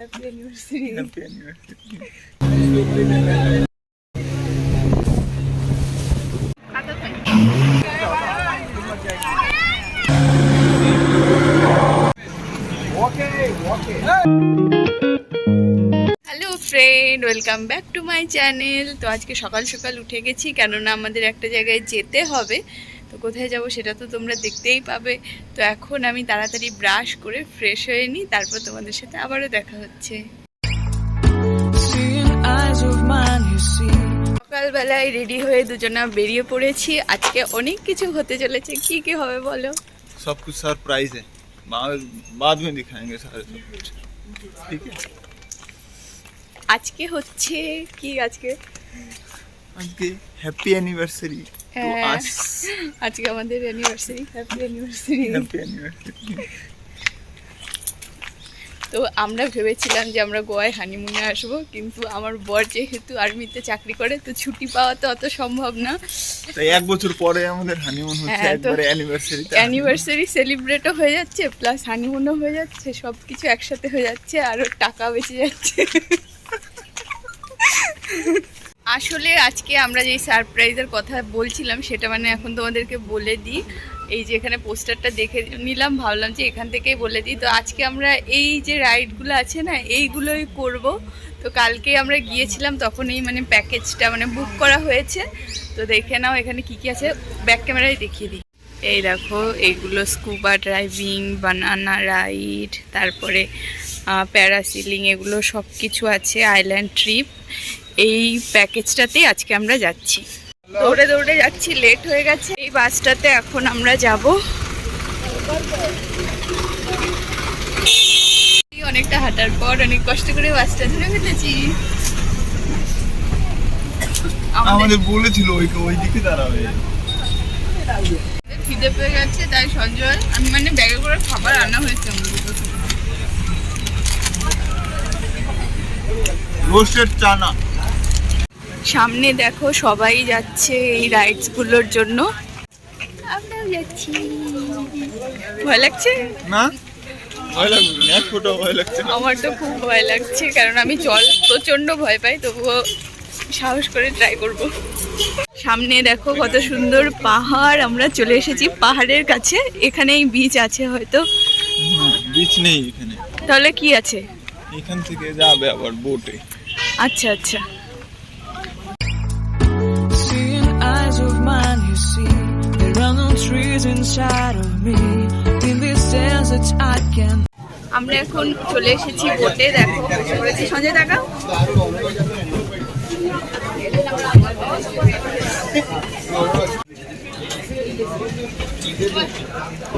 Happy anniversary happy anniversary hello friend welcome back to my channel তো আজকে সকাল সকাল উঠে গেছি কেননা আমাদের একটা জায়গায় যেতে হবে। তো কোথায় যাব সেটা তো তোমরা দেখতেই পাবে তো এখন আমি তাড়াতাড়ি ব্রাশ করে ফ্রেশ হয়ে নিই তারপর তোমাদের সাথে আবারও দেখা হচ্ছে Seeing eyes of mine, you see. সকালবেলায় রেডি হয়ে দুজনা বেরিয়ে পড়েছি আজকে অনেক কিছু হতে চলেছে কি কি হবে বলো सब कुछ सरप्राइज है बाद बाद में दिखाएंगे सारे सब कुछ ठीक है আজকে হচ্ছে কি আজকে आज के हैप्पी एनिवर्सरी तो হ্যাঁ। আজকে আমাদের অ্যানিভার্সারি হ্যাপি অ্যানিভার্সারি তো আমরা ভেবেছিলাম যে আমরা গোয়ায় হানিমুনে আসব কিন্তু আমার বর যেহেতু আর্মিতে চাকরি করে তো ছুটি পাওয়া তো অত সম্ভব না। তাই এক বছর পরে আমাদের হানিমুন হচ্ছে হ্যাঁ, একবারে অ্যানিভার্সারি অ্যানিভার্সারি সেলিব্রেটও হয়ে যাচ্ছে প্লাস হানিমুনও হয়ে যাচ্ছে সব কিছু একসাথে হয়ে যাচ্ছে আর টাকা বেঁচে যাচ্ছে। আসলে আজকে আমরা যেই সারপ্রাইজের কথা বলছিলাম, সেটা মানে এখন তোমাদেরকে বলে দিই। এই যে এখানে পোস্টারটা দেখে নিলাম, ভাবলাম যে এখান থেকেই বলে দিই। তো আজকে আমরা এই যে রাইডগুলো আছে না, এইগুলোই করব। তো কালকে আমরা গিয়েছিলাম তখন এই মানে প্যাকেজটা মানে বুক করা হয়েছে। তো দেখে নাও এখানে কি কি আছে। ব্যাক ক্যামেরায় দেখিয়ে দিই। এই দেখো, এইগুলো স্কুবা ড্রাইভিং বানানা রাইড তারপরে প্যারাসিলিং এগুলো সব কিছু আছে আইল্যান্ড ট্রিপ এই প্যাকেজটাতেই আজকে আমরা যাচ্ছি। দৌড়ে দৌড়ে যাচ্ছি লেট হয়ে গেছে। এই বাসটাতে এখন আমরা যাব। অনেকটা হাঁটার পর অনেক কষ্ট করে বাসটা ধরে ফেলেছি। আমাদের বলেছিল ওই ওই দিকে দাঁড়াবে। খিদে পেয়ে গেছে তাই সঞ্জয় আমি মানে ব্যাগে করে খাবার আনা হয়েছে আমাদের রোস্টেড চানা। সামনে দেখো সবাই যাচ্ছে এই রাইডসগুলোর জন্য। আমরাও যাচ্ছি। ভয় লাগছে? না। আমার তো খুব ভয় লাগছে কারণ আমি জল প্রচণ্ড ভয় পাই তবুও সাহস করে ট্রাই করব। সামনে দেখো কত সুন্দর পাহাড় আমরা চলে এসেছি পাহাড়ের কাছে। এখানেই বিচ আছে হয়তো। বিচ নেই এখানে। তাহলে কি আছে? এখান থেকে যাবে আবার বোটে আচ্ছা আচ্ছা। Of mine, you see. There are no trees inside of me. In this desert, I can. আমরা এখন চলে এসেছি বোটে দেখো বসে সঞ্জয় দেখা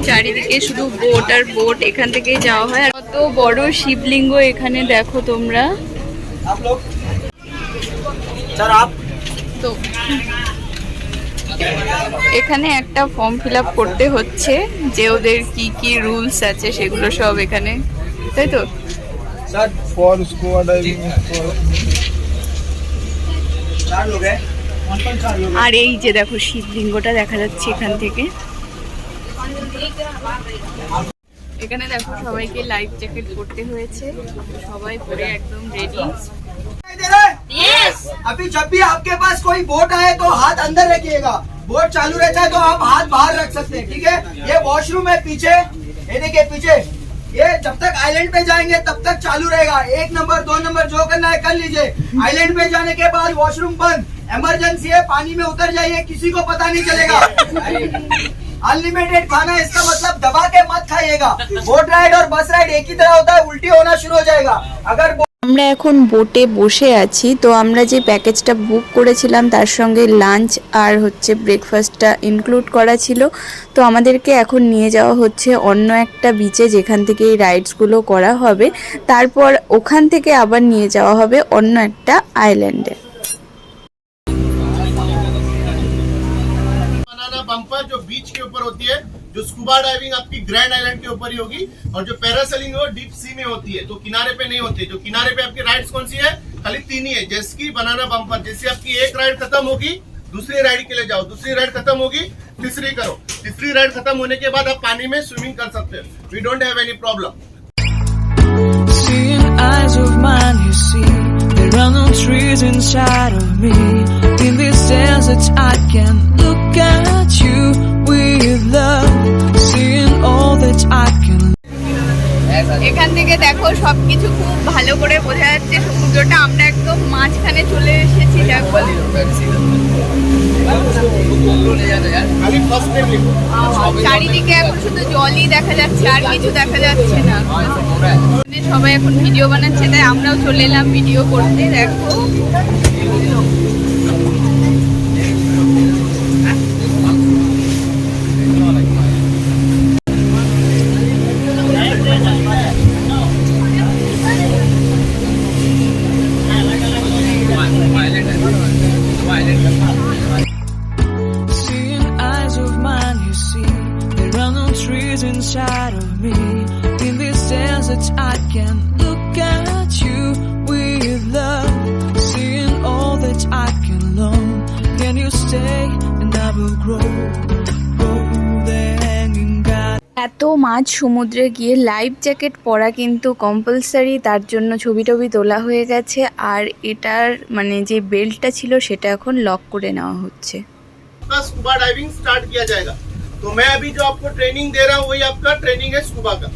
চারিদিকে শুধু বোট আর বোট এখান থেকেই যাওয়া হয় আর কত বড় শিবলিঙ্গ এখানে দেখো তোমরা তো এখানে একটা ফর্ম ফিল করতে হচ্ছে যে ওদের কি কি রুলস আছে সেগুলো সব এখানে তাই তো? আর এই যে দেখো শিবলিঙ্গটা দেখা যাচ্ছে এখান থেকে। এখানে দেখো সবাইকে লাইফ জ্যাকেট পরতে হয়েছে সবাই পরে একদম রেডি अभी जब भी आपके पास कोई बोट आए तो हाथ अंदर रखिएगा। बोट चालू रहता है तो आप हाथ बाहर रख सकते हैं, ठीक है? ये वॉशरूम है पीछे। ये देखिए, पीछे। ये जब तक आइलैंड पे जाएँगे, तब तक चालू रहेगा। एक नंबर दो नंबर जो करना है कर लीजिए। आइलैंड पे जाने के बाद वॉशरूम बंद। इमरजेंसी है, पानी में उतर जाइए, किसी को पता नहीं चलेगा। अनलिमिटेड खाना इसका मतलब दबा के मत खाइएगा। बोट राइड और बस राइड एक ही तरह होता है, उल्टी होना शुरू हो जाएगा। अगर আমরা এখন বোটে বসে আছি। তো আমরা যে প্যাকেজটা বুক করেছিলাম, তার সঙ্গে লাঞ্চ আর হচ্ছে ব্রেকফাস্টটা ইনক্লুড করা ছিল। তো আমাদেরকে এখন নিয়ে যাওয়া হচ্ছে অন্য একটা বিচে যেখান থেকে এই রাইডসগুলো করা হবে। তারপর ওখান থেকে আবার নিয়ে যাওয়া হবে অন্য একটা আইল্যান্ডে ऊपर होती है जो स्कूबा डाइविंग आपकी ग्रैंड आइलैंड के ऊपर ही होगी और जो पैरासेलिंग है डीप सी में होती है तो किनारे पे नहीं होती जो किनारे पे आपकी राइड्स कौन सी है? खाली तीन ही है जैसे की बनाना बम्पर जैसे आपकी एक राइड खत्म होगी दूसरी राइड के लिए जाओ दूसरी राइड खत्म होगी तीसरी करो। तीसरी राइड खत्म होने के बाद आप पानी में स्विमिंग कर सकते हो। We don't have any problem eyes of trees inside of me. In this desert, I can এখান থেকে দেখো সব কিছু খুব ভালো করে বোঝা যাচ্ছে। সমুদ্রটা আমরা একদম মাঝখানে চলে এসেছি চারিদিকে এখন শুধু জলই দেখা যাচ্ছে, আর কিছু দেখা যাচ্ছে না। সবাই এখন ভিডিও বানাচ্ছে, তাই আমরাও চলে এলাম ভিডিও করতে, দেখো। এত মাঝ সমুদ্রে গিয়ে লাইফ জ্যাকেট পরা কিন্তু কম্পালসারি তার জন্য ছবি টবি তোলা হয়ে গেছে আর এটার মানে যে বেল্টটা ছিল সেটা এখন লক করে নেওয়া হচ্ছে आपका स्कूबा डाइविंग स्टार्ट किया जाएगा तो मैं अभी जो आपको ट्रेनिंग दे रहा हूँ वही आपका ट्रेनिंग है स्कूबा का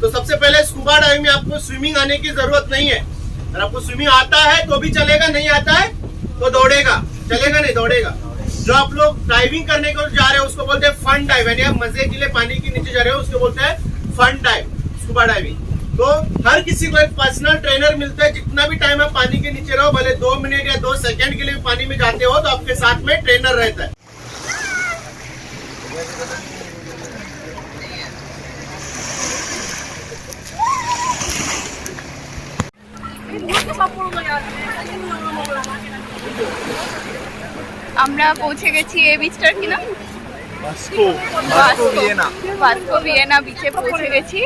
तो सबसे पहले स्कूबा डाइविंग में आपको स्विमिंग आने की जरूरत नहीं है अगर आपको स्विमिंग आता है तो भी चलेगा नहीं आता है तो दौड़ेगा चलेगा नहीं दौड़ेगा जो आप लोग डाइविंग करने को जा रहे हो, उसको बोलते हैं फन डाइव यानी आप मज़े के लिए पानी के नीचे जा रहे हो, उसको बोलते हैं फन डाइव स्कूबा डाइविंग तो हर किसी को एक पर्सनल ट्रेनर मिलता है। जितना भी टाइम आप पानी के नीचे रहो, भले दो मिनट या दो सेकंड के लिए पानी में जाते हो तो आपके साथ में ट्रेनर रहता है। আমরা পৌঁছে গেছি এই বিচটার কি নাম? ভাস্কো ভিয়েনা। বিচে গেছি।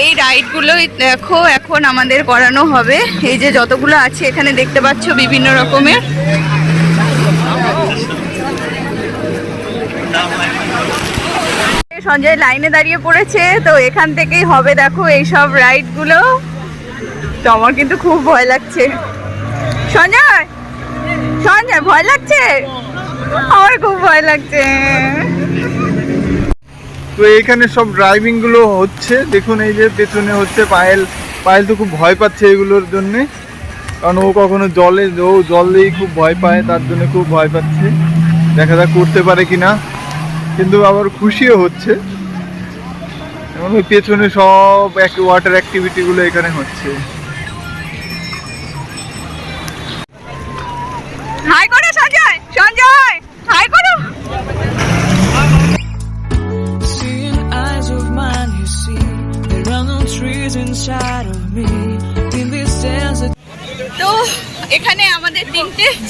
এই রাইডগুলোই দেখো এখন আমাদের করানো হবে। এই যে যতগুলো আছে এখানে দেখতে পাচ্ছ বিভিন্ন রকমের। সঞ্জয় লাইনে দাঁড়িয়ে পড়েছে তো এখান থেকেই হবে। দেখো এইসব রাইডগুলো তো আমার কিন্তু খুব ভয় লাগছে। সঞ্জয়! সঞ্জয় ভয় লাগছে? আমার খুব ভয় লাগছে। তো এখানে সব ড্রাইভিংগুলো হচ্ছে। দেখুন এই যে পেছনে হচ্ছে পায়েল। পায়েল তো খুব ভয় পাচ্ছে এগুলোর জন্য। কারণ ও কখনো জলে, ও জল দিয়েই খুব ভয় পায়, তার জন্য খুব ভয় পাচ্ছে। দেখা যাক করতে পারে কিনা। কিন্তু আবার খুশিও হচ্ছে। এবং পেছনে সব ওয়াটার অ্যাক্টিভিটি গুলো এখানে হচ্ছে।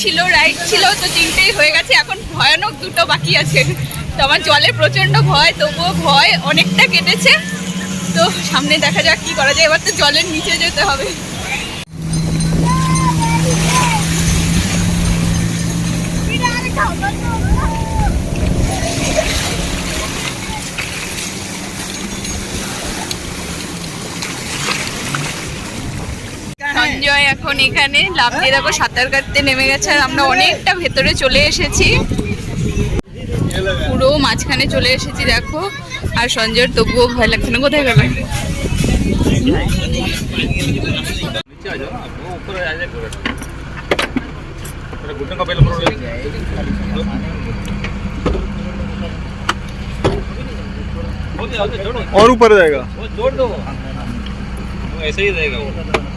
ছিল রাইড ছিল তো তিনটেই হয়ে গেছে। এখন ভয়ানক দুটো বাকি আছে। তো আমার জলে প্রচণ্ড ভয়, তবুও ভয় অনেকটা কেটেছে। তো সামনে দেখা যাক কি করা যায়। এবার তো জলের নিচে যেতে হবে। সঞ্জয় এখন এখানে লাভ দিয়ে দেখো সাঁতার কাটতে নেমে গেছে আর আমরা অনেকটা ভেতরে চলে এসেছি পুরো মাঝখানে চলে এসেছি দেখো আর সঞ্জয়ের তবুও ভয় লাগছে না কোথায় গেল और ऊपर जाएगा ऐसे ही रहेगा वो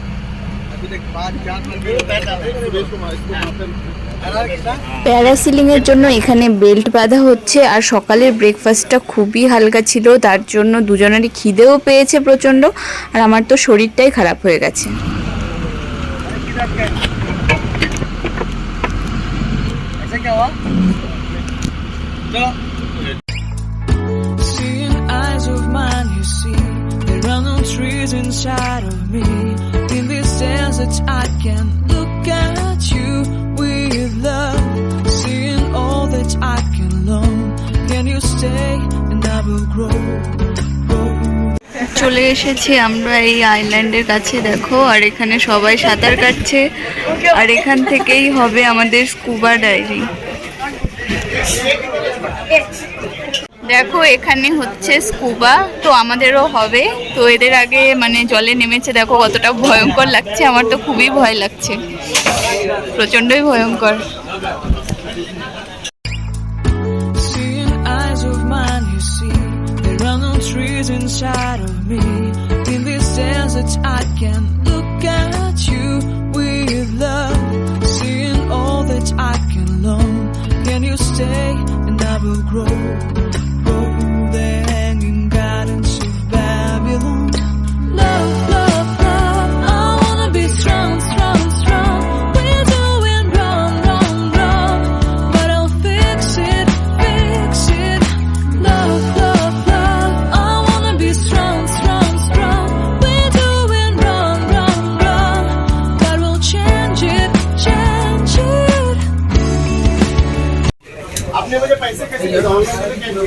প্যারাসিলিংয়ের জন্য এখানে বেল্ট বাঁধা হচ্ছে আর সকালের ব্রেকফাস্টটা খুবই হালকা ছিল তার জন্য দুজনেরই খিদেও পেয়েছে প্রচণ্ড আর আমার তো শরীরটাই খারাপ হয়ে গেছে Seeing eyes of mine, you see, there are no trees inside of me. In I can look at you with love, seeing all that I can learn. Can you stay and I will grow. চলে এসেছি আমরা এই আইল্যান্ডের কাছে দেখো আর এখানে সবাই সাঁতার কাটছে আর এখান থেকেই হবে আমাদের স্কুবা ডাইরি দেখো, এখানে হচ্ছে স্কুবা তো আমাদেরও হবে। তো এদের আগে মানে জলে নেমেছে। দেখো, কতটা ভয়ঙ্কর লাগছে। আমার তো খুবই ভয় লাগছে। প্রচন্ডই ভয়ঙ্কর। Grow.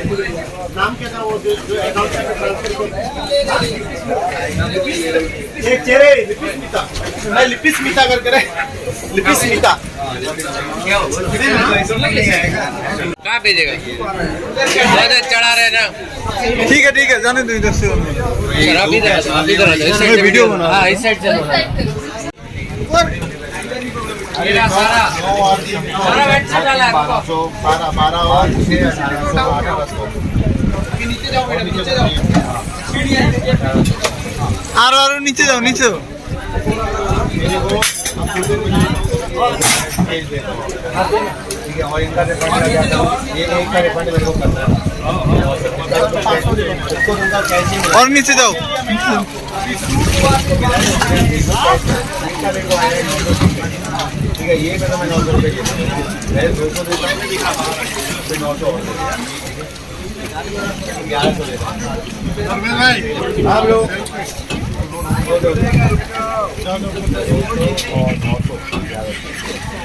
नाम क्या था वो जो अकाउंट एक चेहरे लिपि मैं लिपि स्मिता करके लिपि कहाँ भेजेगा? ज़्यादा चढ़ा रहे ना। ठीक है ठीक है जाने दो इधर से। इधर इधर वीडियो बना हाँ। इस साइड से बारह बारह और छः अठारह सौ अठारह सौ আরো আরো নিচে যাও নিচে যাও मेरे को भेज देता हूँ ठीक है और इनका रिफंड ये नौ सौ रुपये दो सौ नौ सौ ग्यारह सौ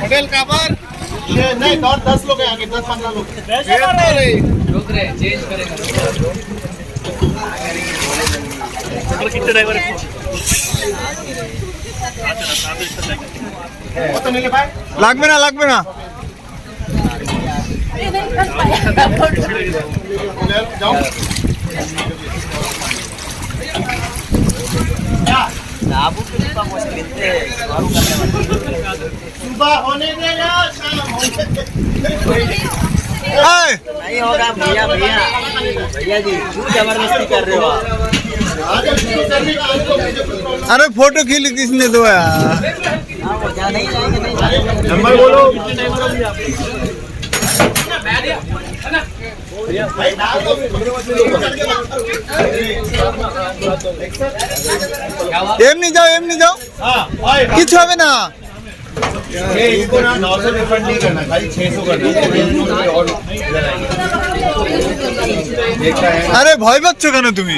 होटल का पर? नहीं और दस लोग हैं आगे दस पंद्रह लोग। रहे? चेंज तो- ड्राइवर লাগবে না লাগবে না जाओ सुबह होने देगा शाम होने এই, नहीं होगा भैया भैया भैया जी क्यों जबरदस्ती कर रहे हो आप आज शुरू करने का आपको मुझे कोई प्रॉब्लम अरे फोटो खींच किसने दो यार हाँ, वो जहाँ नहीं जाएंगे नहीं नंबर बोलो भाई डाल दो এমনি যাও এমনি যাও हाँ भाई কিছু হবে না ये इसको ना नौ सौ रिफंड नहीं करना खाली छह सौ करना है और देखा है আরে ভয় পাচ্ছ কেন তুমি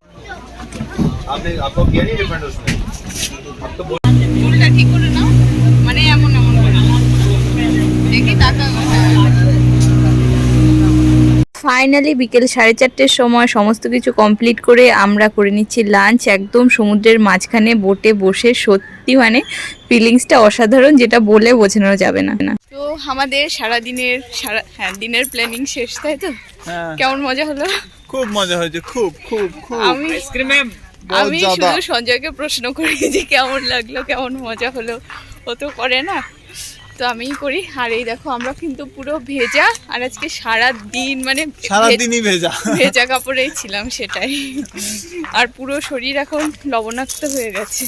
आपने आपको किया नहीं रिफंड उसने अब तो চুলটা ঠিক করে নাও মানে এমন এমন করে দেখি টাকা ফাইনালি বিকেল সাড়ে চারটের সময় সমস্ত কিছু কমপ্লিট করে আমরা করে নিচ্ছি লাঞ্চ একদম সমুদ্রের মাঝখানে বোটে বসে সত্যি মানে ফিলিংসটা অসাধারণ যেটা বলে বোঝানো যাবে না তো আমাদের সারা দিনের সারা হ্যাঁ দিনের প্ল্যানিং শেষ তাই তো হ্যাঁ কেমন মজা হলো খুব মজা হয়েছে খুব খুব খুব আমি বহুত আমি। শুধু সঞ্জয়কে প্রশ্ন করি যে কেমন লাগল কেমন মজা হলো ও তো করে না। তো আমি করি। আর এই দেখো আমরা কিন্তু পুরো ভেজা আর আজকে সারা দিন মানে সারা দিনই ভেজা। ভেজা কাপড়েই ছিলাম সেটাই। আর পুরো শরীর এখন লবণাক্ত হয়ে গেছে।